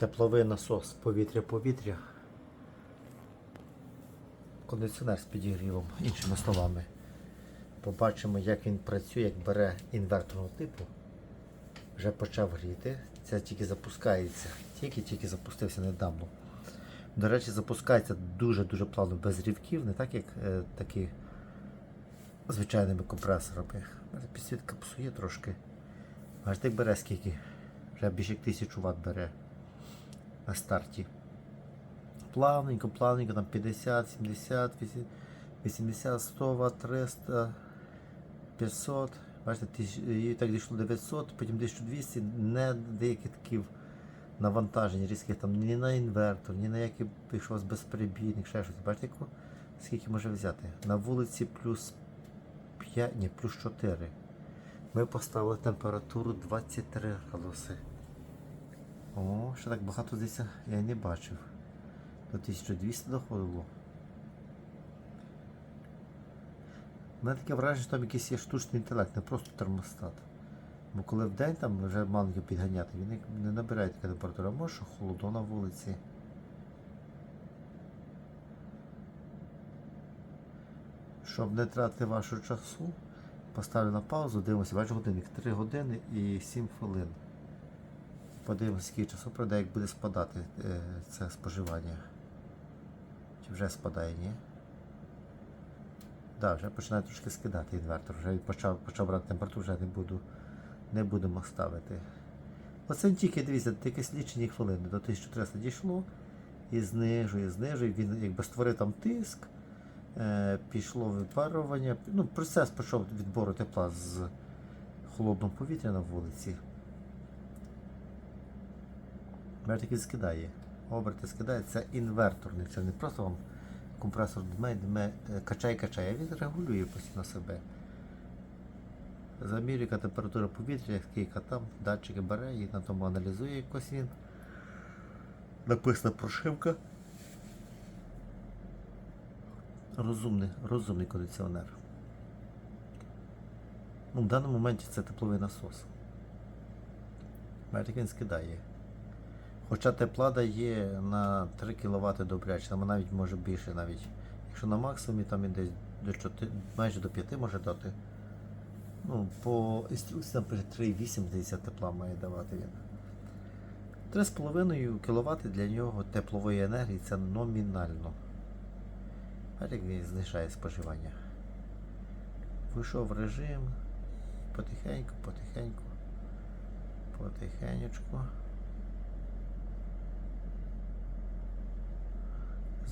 Тепловий насос повітря-повітря. Кондиціонер з підігрівом, іншими словами. Побачимо, як він працює, як бере інверторного типу. Вже почав гріти. Це тільки запускається. Тільки-тільки запустився недавно. До речі, запускається дуже-дуже плавно, без рівків, не так, як е, такі звичайними компресорами. Підсвітка псує трошки. Аж так бере скільки? Вже більше як 1000 Вт бере на старті. Плавненько, плавненько, там 50, 70, 80, 100 Вт, 300, 500. Бачите, і так дійшло 900, потім 1200, не деякі такі навантаження різких там ні на інвертор, ні на який якщо у вас безперебійник, ще щось. Бачите, скільки може взяти? На вулиці плюс 5, ні, плюс 4. Ми поставили температуру 23 градуси. О, ще так багато здесь я не бачив. До 1200 доходило. У мене таке враження, що там якийсь є штучний інтелект, не просто термостат. Бо коли в день там вже маленько підганяти, він не набирає така температура, може що холодно на вулиці. Щоб не тратити вашого часу, поставлю на паузу, дивимося, бачу годинник 3 години і 7 хвилин. Подивимося, скільки часу пройде, як буде спадати е, це споживання. Чи вже спадає, ні? Так, вже починає трошки скидати інвертор. Вже почав, почав брати температуру, вже не буду, не будемо ставити. Оце тільки дивіться, тільки лічені хвилини до 1300 дійшло і знижує, знижує. Він якби створив там тиск, е, пішло випарування. Ну, процес пішов відбору тепла з холодного повітря на вулиці. Бачите, скидає. Оберти скидає, це інверторний, це не просто вам компресор дме, дме, е, качає, качає, він регулює постійно себе. Замірює яка температура повітря, скільки там, датчики бере і на тому аналізує якось він. Написана прошивка. Розумний, розумний кондиціонер. Ну, в даному моменті це тепловий насос. Бачите, він скидає. Хоча тепла дає на 3 кВт добряче, там навіть може більше навіть. Якщо на максимумі там десь до 4, майже до 5 може дати. Ну, по інструкції там 3,8 тепла має давати він. 3,5 кВт для нього теплової енергії це номінально. А як він знижає споживання. Вийшов режим. Потихеньку, потихеньку. Потихенечку.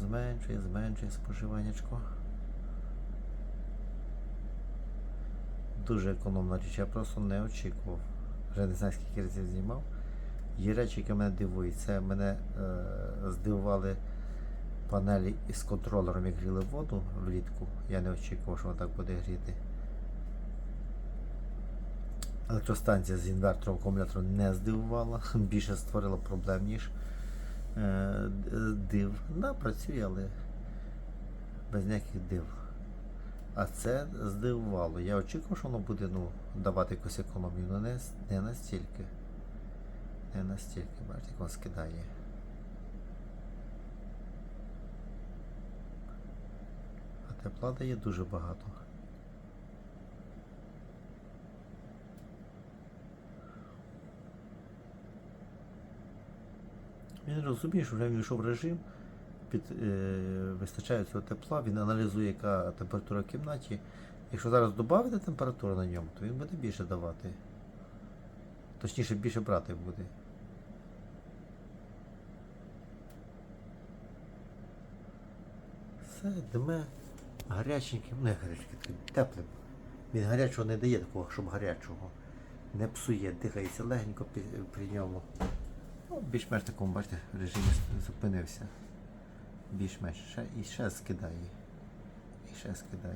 Зменшує, зменшує споживаннячко. Дуже економна річ, я просто не очікував. Вже не знаю, скільки разів знімав. Є речі, які мене дивують. Це мене е, здивували панелі із контролером, як гріли воду влітку. Я не очікував, що вона так буде гріти. Електростанція з інвертором акумулятором не здивувала, більше створила проблем, ніж див. Да, працює, але без ніяких див. А це здивувало. Я очікував, що воно буде ну, давати якусь економію, але не, не настільки. Не настільки, бачите, як воно скидає. А тепла дає дуже багато. Він розуміє, що вже він війшов в режим, під, е, вистачає цього тепла, він аналізує, яка температура в кімнаті. Якщо зараз додати температуру на ньому, то він буде більше давати. Точніше, більше брати буде. Все, дме гаряченьким, не гаряченьким, теплим. Він гарячого не дає такого, щоб гарячого. Не псує, дихається легенько при ньому. Більш-менш такому, бачите, режимі зупинився. Більш-менш. Ще, і ще скидає. І ще скидає.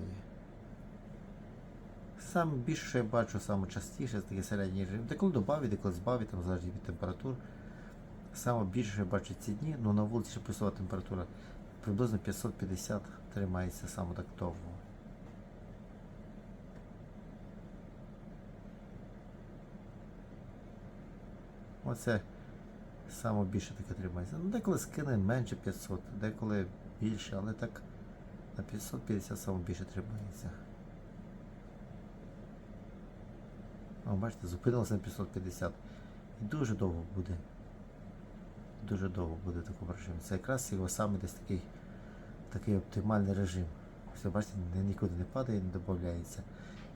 Сам більше, що я бачу, саме частіше, такий середній режим. Деколи додавить, деколи збавить, там залежить від температур. Саме більше, що я бачу ці дні, ну на вулиці ще плюсова температура. Приблизно 550 тримається саме так довго. Оце Саме більше таке тримається. Ну, деколи скине менше 500, деколи більше, але так на 550 саме більше тримається. О, бачите, зупинилося на 550. І дуже довго буде. Дуже довго буде в такому режимі. Це якраз його саме десь такий, такий оптимальний режим. Все, бачите, нікуди не падає, не додається.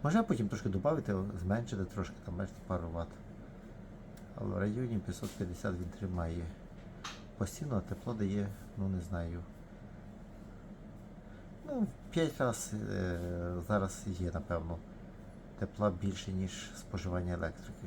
Можна потім трошки додати, зменшити трошки, там, бачите, пару ватт. Але в районі 550 він тримає. Постійно тепло дає, ну не знаю. Ну, в 5 разів е, зараз є, напевно, тепла більше, ніж споживання електрики.